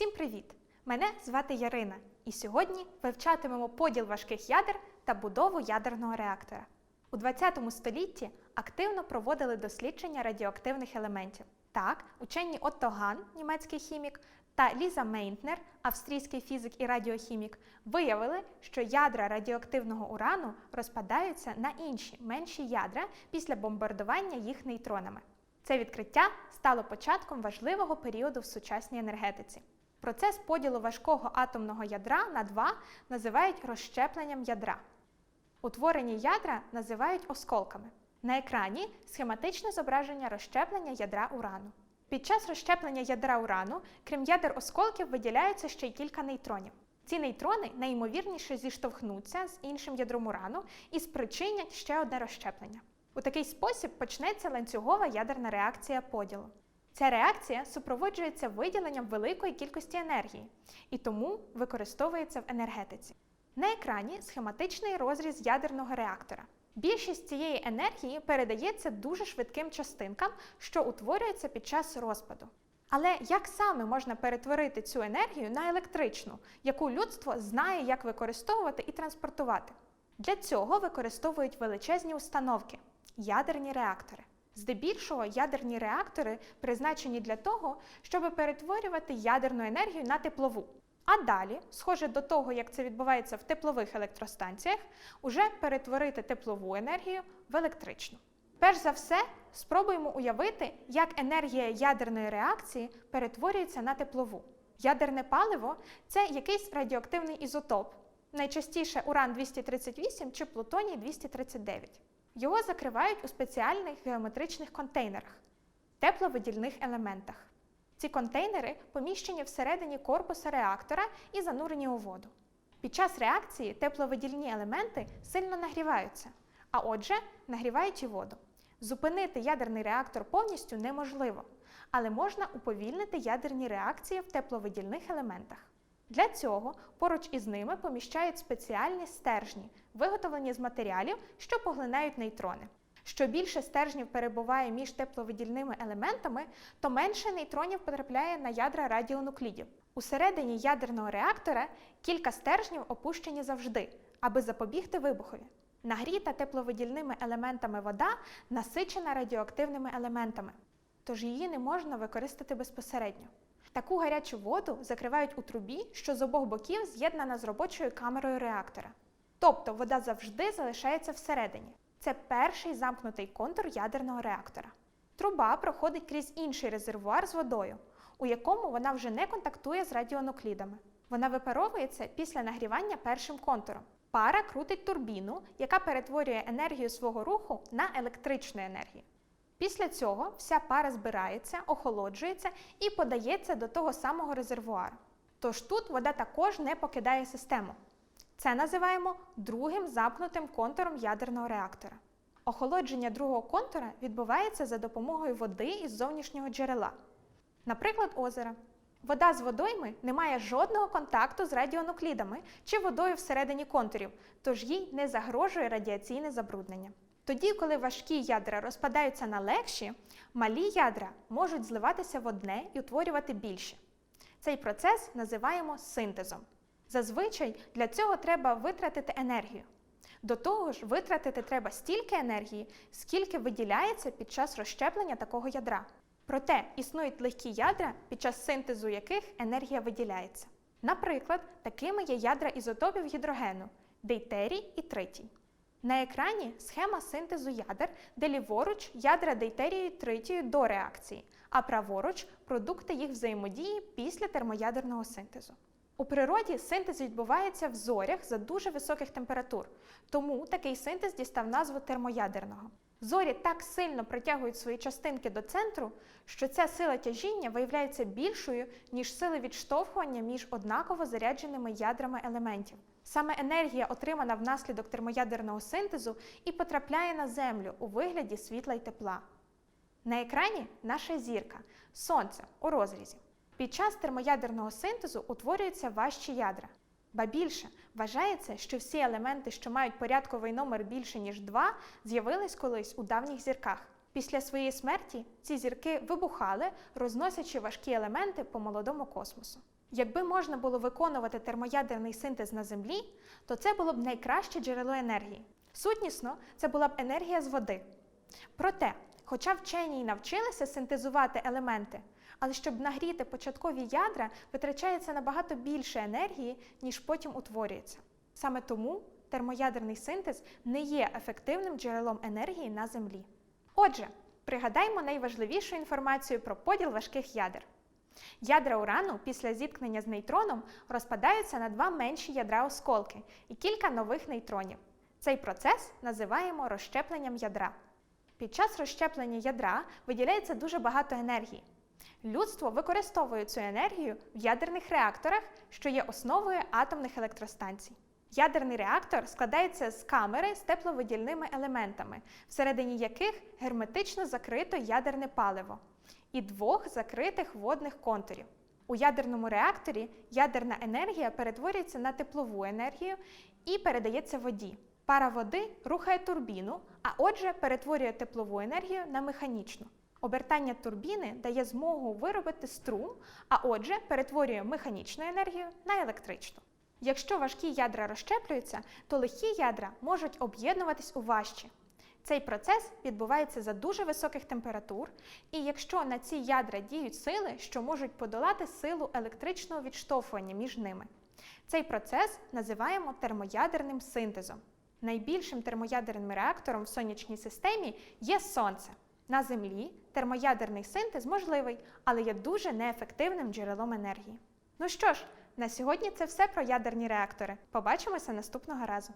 Всім привіт! Мене звати Ярина, і сьогодні вивчатимемо поділ важких ядер та будову ядерного реактора. У 20 столітті активно проводили дослідження радіоактивних елементів. Так, учені Отто Ган, німецький хімік, та Ліза Мейнтнер, австрійський фізик і радіохімік, виявили, що ядра радіоактивного урану розпадаються на інші менші ядра після бомбардування їх нейтронами. Це відкриття стало початком важливого періоду в сучасній енергетиці. Процес поділу важкого атомного ядра на два називають розщепленням ядра. Утворені ядра називають осколками. На екрані схематичне зображення розщеплення ядра урану. Під час розщеплення ядра урану, крім ядер осколків, виділяються ще й кілька нейтронів. Ці нейтрони найімовірніше зіштовхнуться з іншим ядром урану і спричинять ще одне розщеплення. У такий спосіб почнеться ланцюгова ядерна реакція поділу. Ця реакція супроводжується виділенням великої кількості енергії і тому використовується в енергетиці. На екрані схематичний розріз ядерного реактора. Більшість цієї енергії передається дуже швидким частинкам, що утворюються під час розпаду. Але як саме можна перетворити цю енергію на електричну, яку людство знає, як використовувати і транспортувати? Для цього використовують величезні установки ядерні реактори. Здебільшого ядерні реактори призначені для того, щоб перетворювати ядерну енергію на теплову. А далі, схоже до того, як це відбувається в теплових електростанціях, уже перетворити теплову енергію в електричну. Перш за все, спробуємо уявити, як енергія ядерної реакції перетворюється на теплову. Ядерне паливо це якийсь радіоактивний ізотоп, найчастіше уран 238 чи плутоній 239. Його закривають у спеціальних геометричних контейнерах тепловидільних елементах. Ці контейнери поміщені всередині корпуса реактора і занурені у воду. Під час реакції тепловидільні елементи сильно нагріваються, а отже, нагрівають і воду. Зупинити ядерний реактор повністю неможливо, але можна уповільнити ядерні реакції в тепловидільних елементах. Для цього поруч із ними поміщають спеціальні стержні, виготовлені з матеріалів, що поглинають нейтрони. Що більше стержнів перебуває між тепловидільними елементами, то менше нейтронів потрапляє на ядра радіонуклідів. Усередині ядерного реактора кілька стержнів опущені завжди, аби запобігти вибухові. Нагріта тепловидільними елементами вода насичена радіоактивними елементами, тож її не можна використати безпосередньо. Таку гарячу воду закривають у трубі, що з обох боків з'єднана з робочою камерою реактора. Тобто вода завжди залишається всередині. Це перший замкнутий контур ядерного реактора. Труба проходить крізь інший резервуар з водою, у якому вона вже не контактує з радіонуклідами. Вона випаровується після нагрівання першим контуром. Пара крутить турбіну, яка перетворює енергію свого руху на електричну енергію. Після цього вся пара збирається, охолоджується і подається до того самого резервуару. Тож тут вода також не покидає систему. Це називаємо другим замкнутим контуром ядерного реактора. Охолодження другого контура відбувається за допомогою води із зовнішнього джерела, наприклад, озера. Вода з водойми не має жодного контакту з радіонуклідами чи водою всередині контурів, тож їй не загрожує радіаційне забруднення. Тоді, коли важкі ядра розпадаються на легші, малі ядра можуть зливатися в одне і утворювати більше. Цей процес називаємо синтезом. Зазвичай для цього треба витратити енергію. До того ж, витратити треба стільки енергії, скільки виділяється під час розщеплення такого ядра. Проте існують легкі ядра, під час синтезу яких енергія виділяється. Наприклад, такими є ядра ізотопів гідрогену дейтерій і тритій. На екрані схема синтезу ядер, де ліворуч ядра дейтерію і тритію до реакції, а праворуч продукти їх взаємодії після термоядерного синтезу. У природі синтез відбувається в зорях за дуже високих температур, тому такий синтез дістав назву термоядерного. Зорі так сильно притягують свої частинки до центру, що ця сила тяжіння виявляється більшою, ніж сили відштовхування між однаково зарядженими ядрами елементів. Саме енергія, отримана внаслідок термоядерного синтезу, і потрапляє на Землю у вигляді світла й тепла. На екрані наша зірка Сонце у розрізі. Під час термоядерного синтезу утворюються важчі ядра. Ба більше, вважається, що всі елементи, що мають порядковий номер більше, ніж 2, з'явились колись у давніх зірках. Після своєї смерті ці зірки вибухали, розносячи важкі елементи по молодому космосу. Якби можна було виконувати термоядерний синтез на Землі, то це було б найкраще джерело енергії. Сутнісно, це була б енергія з води. Проте, хоча вчені й навчилися синтезувати елементи, але щоб нагріти початкові ядра, витрачається набагато більше енергії, ніж потім утворюється. Саме тому термоядерний синтез не є ефективним джерелом енергії на Землі. Отже, пригадаймо найважливішу інформацію про поділ важких ядер. Ядра урану після зіткнення з нейтроном розпадаються на два менші ядра осколки і кілька нових нейтронів. Цей процес називаємо розщепленням ядра. Під час розщеплення ядра виділяється дуже багато енергії. Людство використовує цю енергію в ядерних реакторах, що є основою атомних електростанцій. Ядерний реактор складається з камери з тепловидільними елементами, всередині яких герметично закрито ядерне паливо, і двох закритих водних контурів. У ядерному реакторі ядерна енергія перетворюється на теплову енергію і передається воді. Пара води рухає турбіну, а отже перетворює теплову енергію на механічну. Обертання турбіни дає змогу виробити струм, а отже перетворює механічну енергію на електричну. Якщо важкі ядра розщеплюються, то легкі ядра можуть об'єднуватись у важчі. Цей процес відбувається за дуже високих температур, і якщо на ці ядра діють сили, що можуть подолати силу електричного відштовхування між ними. Цей процес називаємо термоядерним синтезом. Найбільшим термоядерним реактором в сонячній системі є Сонце. На Землі термоядерний синтез можливий, але є дуже неефективним джерелом енергії. Ну що ж, на сьогодні це все про ядерні реактори. Побачимося наступного разу.